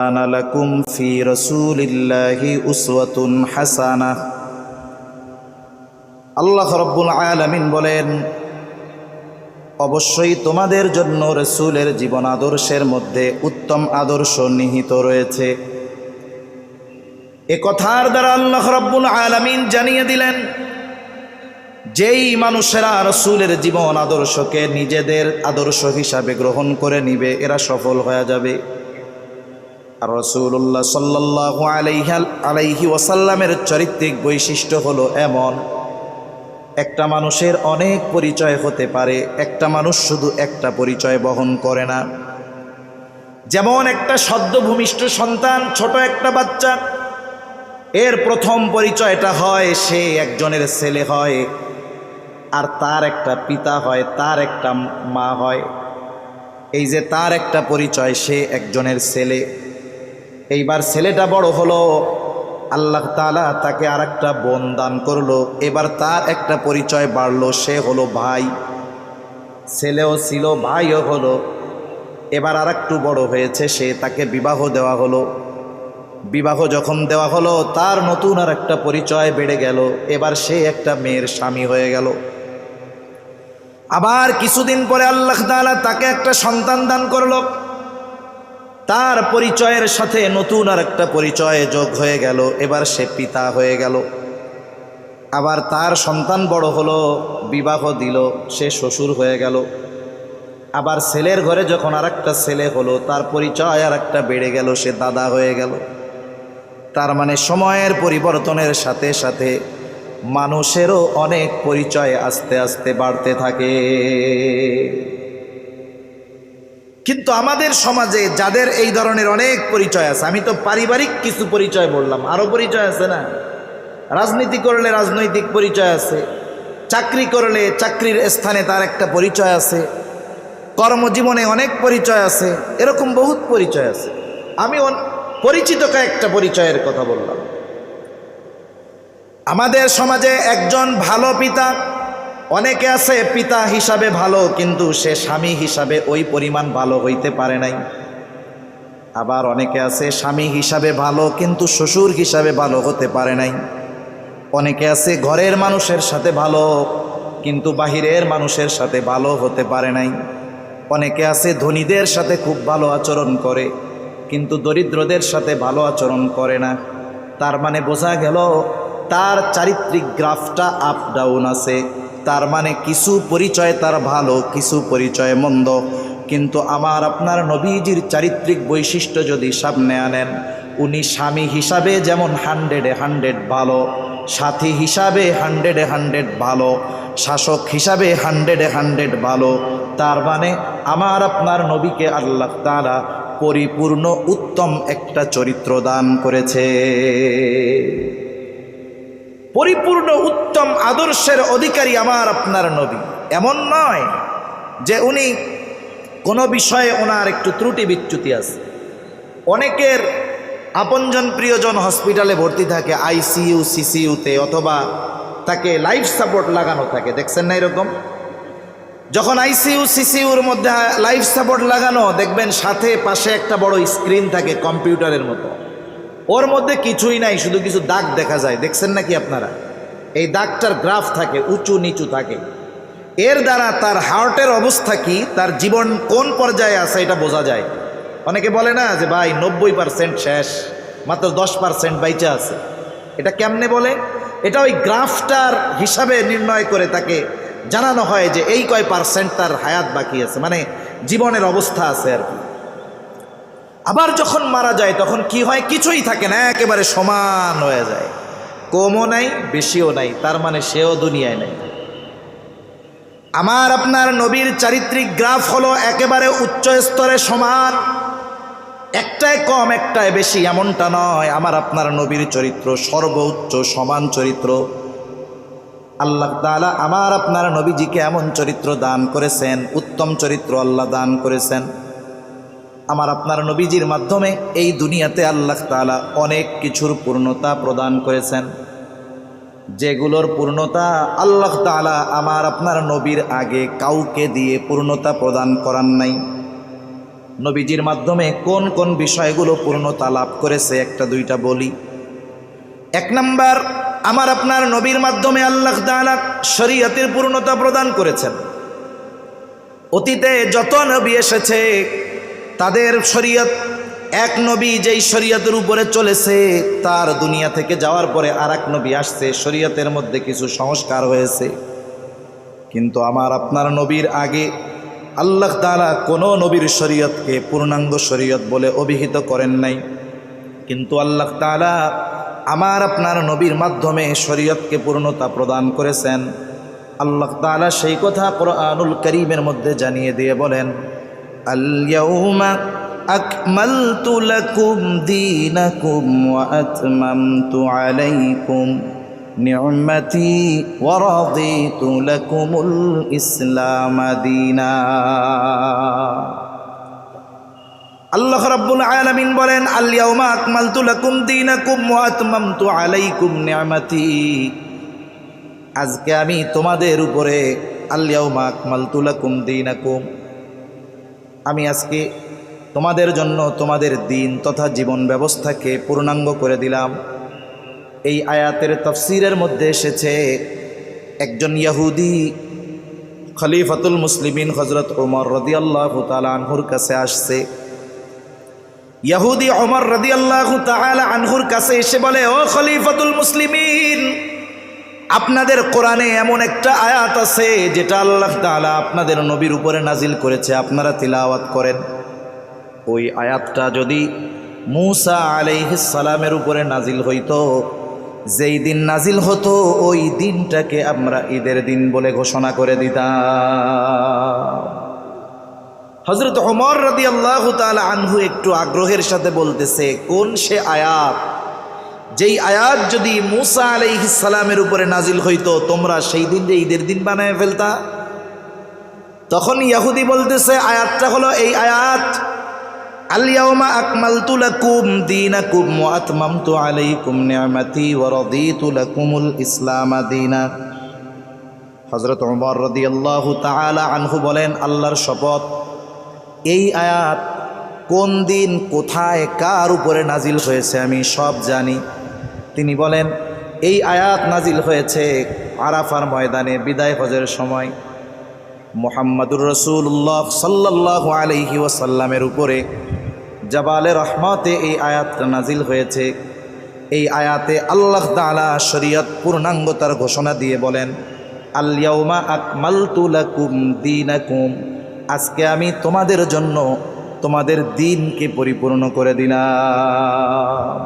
كان لكم في رسول الله أسوة حسنة আল্লাহ রব্বুল আলামিন বলেন অবশ্যই তোমাদের জন্য রসুলের জীবন আদর্শের মধ্যে উত্তম আদর্শ নিহিত রয়েছে এ কথার দ্বারা আল্লাহ রব্বুল আলামিন জানিয়ে দিলেন যেই মানুষেরা রসুলের জীবন আদর্শকে নিজেদের আদর্শ হিসাবে গ্রহণ করে নিবে এরা সফল হয়ে যাবে আর রসুল্লাহ সাল্লাহ আলাইহাল আলাইহি ওয়াসাল্লামের চারিত্রিক বৈশিষ্ট্য হলো এমন, একটা মানুষের অনেক পরিচয় হতে পারে, একটা মানুষ শুধু একটা পরিচয় বহন করে না। যেমন একটা সদ্যভূমিষ্ঠ সন্তান, ছোট একটা বাচ্চা, এর প্রথম পরিচয়টা হয় সে একজনের ছেলে হয়, আর তার একটা পিতা হয়, তার একটা মা হয়। এই যে তার একটা পরিচয় সে একজনের ছেলে এইবার ছেলেটা বড় হলো। আল্লাহ তালা তাকে আর একটা বোন দান করল। এবার তার একটা পরিচয় বাড়লো, সে হলো ভাই। ছেলেও ছিল, ভাইও হলো। এবার আর একটু বড় হয়েছে, সে তাকে বিবাহ দেওয়া হলো। বিবাহ যখন দেওয়া হলো, তার নতুন আর একটা পরিচয় বেড়ে গেল। এবার সে একটা মেয়ের স্বামী হয়ে গেল। আবার কিছুদিন পরে আল্লাহ তাআলা তাকে একটা সন্তান দান করল। তার পরিচয়ের সাথে নতুন আর একটা পরিচয় যোগ হয়ে গেল। এবার সে পিতা হয়ে গেল। আবার তার সন্তান বড় হলো, বিবাহ দিল, সে শ্বশুর হয়ে গেল। আবার ছেলের ঘরে যখন আর একটা ছেলে হলো, তার পরিচয় আর একটা বেড়ে গেল, সে দাদা হয়ে গেল। তার মানে সময়ের পরিবর্তনের সাথে সাথে মানুষেরও অনেক পরিচয় আস্তে আস্তে বাড়তে থাকে। কিন্তু আমাদের সমাজে যাদের এই ধরনের অনেক পরিচয় আছে, আমি তো পারিবারিক কিছু পরিচয় বললাম আরও পরিচয় আছে না? রাজনীতি করলে রাজনৈতিক পরিচয় আছে, চাকরি করলে চাকরির স্থানে তার একটা পরিচয় আছে, কর্মজীবনে অনেক পরিচয় আছে, এরকম বহুত পরিচয় আছে। আমি পরিচিত কয়েকটা পরিচয়ের কথা বললাম। আমাদের সমাজে একজন ভালো পিতা অনেকে আছে পিতা হিসাবে ভালো, কিন্তু সে স্বামী হিসাবে ওই পরিমাণ ভালো হইতে পারে নাই। আবার অনেকে আছে স্বামী হিসাবে ভালো, কিন্তু শ্বশুর হিসাবে ভালো হতে পারে নাই। অনেকে আছে ঘরের মানুষের সাথে ভালো, কিন্তু বাহিরের মানুষের সাথে ভালো হতে পারে নাই। অনেকে আছে ধনীদের সাথে খুব ভালো আচরণ করে, কিন্তু দরিদ্রদের সাথে ভালো আচরণ করে না। তার মানে বোঝা গেল, তার চারিত্রিক গ্রাফটা আপ ডাউন আছে। তার মানে কিছু পরিচয় তার ভালো, কিছু পরিচয় মন্দ। কিন্তু আমার আপনার নবীজির চারিত্রিক বৈশিষ্ট্য যদি সামনে আনেন, উনি স্বামী হিসাবে যেমন হান্ড্রেডে হান্ড্রেড ভালো, সাথী হিসাবে হান্ড্রেডে হান্ড্রেড ভালো, শাসক হিসাবে হান্ড্রেডে হান্ড্রেড ভালো, তার মানে আমার আপনার নবীকে আল্লাহ তারা পরিপূর্ণ উত্তম একটা চরিত্র দান করেছে। পরিপূর্ণ উত্তম আদর্শের অধিকারী আমার আপনার নবী। এমন নয় যে উনি কোনো বিষয়ে ওনার একটু ত্রুটি বিচ্যুতি আছে। অনেকের আপনজন প্রিয়জন হসপিটালে ভর্তি থাকে, আইসিইউ, সিসিইউতে, অথবা তাকে লাইফ সাপোর্ট লাগানো থাকে। দেখছেন না এরকম? যখন আইসিইউ, সিসিইউর মধ্যে লাইফ সাপোর্ট লাগানো, দেখবেন সাথে পাশে একটা বড় স্ক্রিন থাকে কম্পিউটারের মতো। ওর মধ্যে কিছুই নাই, শুধু কিছু দাগ দেখা যায়। দেখছেন নাকি আপনারা? এই দাগটার গ্রাফ থাকে, উঁচু নিচু থাকে। এর দ্বারা তার হার্টের অবস্থা কি, তার জীবন কোন পর্যায়ে আছে এটা বোঝা যায়। অনেকে বলে না যে, ভাই, নব্বই পার্সেন্ট শেষ, মাত্র দশ পার্সেন্ট বাইচে আছে। এটা কেমনে বলে? এটা ওই গ্রাফটার হিসাবে নির্ণয় করে তাকে জানানো হয় যে, এই কয় পার্সেন্ট তার হায়াত বাকি আছে? মানে জীবনের অবস্থা আছে আর কি। আবার যখন মারা যায়, তখন কি হয়? কিছুই থাকে না, একেবারে সমান হয়ে যায়। কমও নাই, বেশিও নাই, তার মানে সেও দুনিয়ায় নাই। আমার আপনার নবীর চারিত্রিক গ্রাফ হলো একেবারে উচ্চ স্তরে সমান। একটাই কম, একটাই বেশি, এমনটা নয়। আমার আপনার নবীর চরিত্র সর্বোচ্চ সমান চরিত্র। আল্লাহ তাআলা আমার আপনার নবীজিকে এমন চরিত্র দান করেছেন, উত্তম চরিত্র আল্লাহ দান করেছেন। আমার আপনার নবীজির মাধ্যমে এই দুনিয়াতে আল্লাহ তাআলা অনেক কিছুর পূর্ণতা প্রদান করেছেন। যেগুলোর পূর্ণতা আল্লাহ তাআলা আমার আপনার নবীর আগে কাউকে দিয়ে পূর্ণতা প্রদান করান নাই। নবীজির মাধ্যমে কোন কোন বিষয়গুলো পূর্ণতা লাভ করেছে একটা দুইটা বলি। এক নাম্বার, আমার আপনার নবীর মাধ্যমে আল্লাহ তাআলা শরীয়তের পূর্ণতা প্রদান করেছেন। অতীতে যত নবী এসেছে তাদের শরীয়ত, এক নবী যেই শরীয়তের উপরে চলেছে, তার দুনিয়া থেকে যাওয়ার পরে আর এক নবী আসছে, শরীয়তের মধ্যে কিছু সংস্কার হয়েছে। কিন্তু আমার আপনার নবীর আগে আল্লাহ তাআলা কোনো নবীর শরীয়তকে পূর্ণাঙ্গ শরীয়ত বলে অভিহিত করেন নাই। কিন্তু আল্লাহ তাআলা আমার আপনার নবীর মাধ্যমে শরীয়তকে পূর্ণতা প্রদান করেছেন। আল্লাহ তাআলা সেই কথা কোরআনুল করিমের মধ্যে জানিয়ে দিয়ে বলেন লাকুম দীনাকুম ওয়া আতমামতু আলাইকুম নি'মাতি ওয়া রাদিতু লাকুমুল ইসলাম দীনা আল্লাহ রাব্বুল আলামিন বলেন, আল-ইয়াউমা আকমালতু লাকুম দীনাকুম ওয়া আতমামতু আলাইকুম নি'মাতি আজকে আমি তোমাদের উপরে, আল-ইয়াউমা আকমালতু লাকুম দীনাকুম। আমি আজকে তোমাদের জন্য তোমাদের দিন তথা জীবন ব্যবস্থাকে পূর্ণাঙ্গ করে দিলাম। এই আয়াতের তফসিরের মধ্যে এসেছে, একজন ইয়াহুদি খলিফাতুল মুসলিমিন হজরত ওমর রদিয়াল্লাহ আনহুর কাছে আসছে। ইয়াহুদি ওমর রদিয়াল্লাহ আনহুর কাছে এসে বলে, ও খলিফাতুল মুসলিমিন আপনাদের কোরআনে এমন একটা আয়াত আছে, যেটা আল্লাহ তাআলা আপনাদের নবীর উপরে নাজিল করেছে, আপনারা তিলাওয়াত করেন। ওই আয়াতটা যদি মুসা সালামের উপরে নাজিল হইতো, যেই দিন নাজিল হতো, ওই দিনটাকে আমরা ঈদের দিন বলে ঘোষণা করে দিতাম। হজরত ওমর রদি আল্লাহ তালা আনহু একটু আগ্রহের সাথে বলতেছে, কোন সে আয়াত যেই আয়াত যদি মুসা আলাইহিস সালামের উপরে নাজিল হইতো, তোমরা সেই দিন যে ঈদের দিন বানায় ফেলতা? তখন ইয়াহুদি বলতেছে, আয়াতটা হলো এই আয়াত ইসলাম আনহু বলেন, আল্লাহর শপথ, এই আয়াত কোন দিন কোথায় কার উপরে নাজিল হয়েছে আমি সব জানি। তিনি বলেন, এই আয়াত নাজিল হয়েছে আরাফার ময়দানে বিদায় হজের সময়। মোহাম্মদুর রসুল্লাহ সাল্লাহ আলহি ওয়াসাল্লামের উপরে জবালে রহমতে এই আয়াতটা নাজিল হয়েছে। এই আয়াতে আল্লাহ তালা শরীয়ত পূর্ণাঙ্গতার ঘোষণা দিয়ে বলেন আল্লাউমা আকমালতু লাকুম দীনাকুম। আজকে আমি তোমাদের জন্য তোমাদের দিনকে পরিপূর্ণ করে দিলাম।